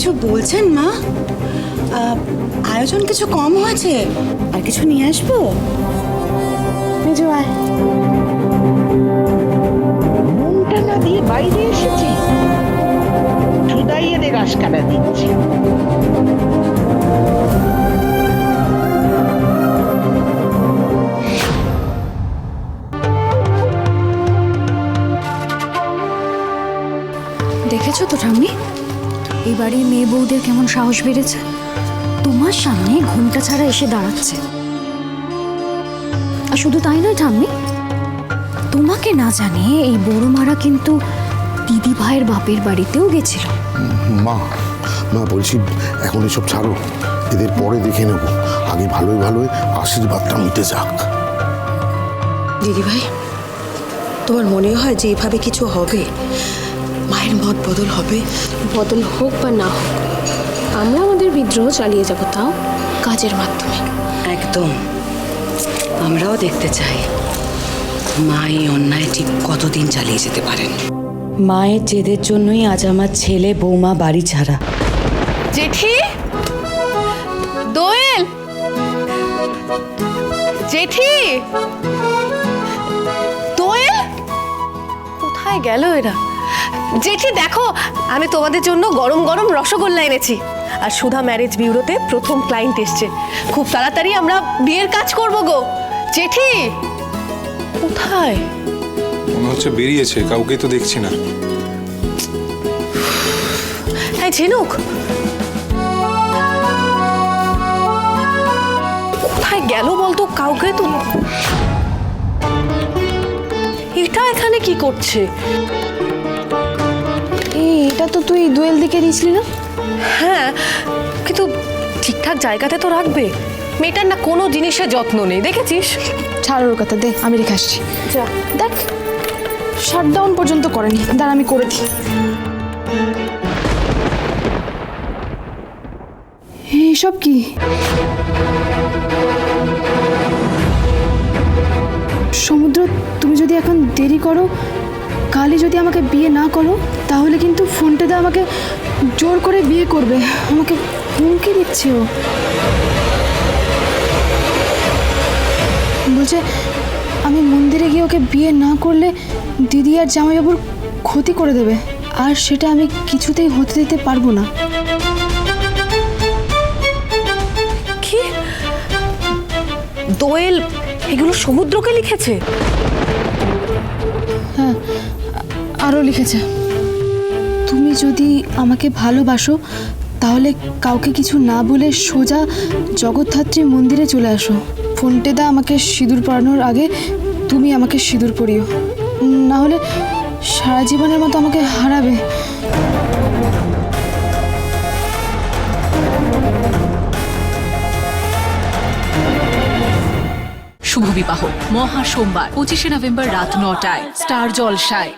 কিছু বলছেন মা? আয়োজন কিছু কম হয়েছে আর কিছু নিয়ে আসব? মেজো আয়। মনটা না দিয়ে বাইরে এসেছি। ঠুদাই এদের আশকারা দিচ্ছে। দেখেছ তো ঠাম্মি? এই বাড়ির মেয়ে বউদের কেমন সাহস বেড়েছে? তোমার সামনে ঘুমটা ছাড়া এসে দাঁড়াচ্ছে। আর শুধু তাই নয় ঠাম্মি তোমাকে না জানে এই বড় মারা কিন্তু দিদি ভাইয়ের বাপের বাড়িতেও গেছিল। মা মা বলছি এখন এসব ছাড়ো। এদের পরে দেখে নেব। আগে ভালোই ভালোই আশীর্বাদটা মিটে যাক। দিদিভাই তোমার মনে হয় যে এভাবে কিছু হবে? মায়ের মত বদল হবে? বদল হোক বা না হোক আমরা আমাদের বিদ্রোহ চালিয়ে যাব তাও কাজের মাধ্যমে। একদম। আমরাও দেখতে চাই মা এই অন্যায় ঠিক কতদিন চালিয়ে যেতে পারেন। মায়ের জেদের জন্যই আজ আমার ছেলে বৌমা বাড়ি ছাড়া। জেঠি! দোয়েল! জেঠি! দোয়েল! কোথায় গেল এরা? জেঠি দেখো আমি তোমাদের জন্য গরম গরম রসগোল্লা এনেছি। আর সুধা ম্যারেজ বিউরোতে প্রথম ক্লায়েন্ট এসছে। খুব তাড়াতাড়ি আমরা বিয়ের কাজ করব গো। জেঠি কোথায়? মনে হচ্ছে বেরিয়েছে কাউকে তো দেখছি না। হ্যাঁ ঝিনুক কোথায় গেল বলতো কাউকে তো? এটা এখানে কি করছে? এটা তো তুই দোয়েল দিকে দিয়েছিলি না? হ্যাঁ কিন্তু ঠিকঠাক জায়গাতে তো রাখবে। মেয়েটার না কোনো জিনিসের যত্ন নেই দেখেছিস? ছাড় ওর কথা দে আমি রেখে আসছি। যা। দেখ শাটডাউন পর্যন্ত করেনি। দাঁড়া আমি করে দিই। এইসব কি? সমুদ্র তুমি যদি এখন দেরি করো কালই যদি আমাকে বিয়ে না করো তাহলে কিন্তু ফোনটাতে আমাকে জোর করে বিয়ে করবে। আমাকে হুমকি দিচ্ছে ও। বলছে আমি মন্দিরে গিয়ে ওকে বিয়ে না করলে দিদি আর জামাইবাবুর ক্ষতি করে দেবে। আর সেটা আমি কিছুতেই হতে দিতে পারব না। কি? দোয়েল এগুলো সমুদ্রকে লিখেছে? আরও লিখেছে, তুমি যদি আমাকে ভালোবাসো, তাহলে কাউকে কিছু না বলে সোজা জগদ্ধাত্রী মন্দিরে চলে আসো। ফোনটেদা আমাকে সিঁদুর পরানোর আগে তুমি আমাকে সিঁদুর পরিও। না হলে সারা জীবনের মতো আমাকে হারাবে। শুভ বিবাহ। মহা সোমবার, পঁচিশে নভেম্বর রাত নটায়, স্টার জলসায়।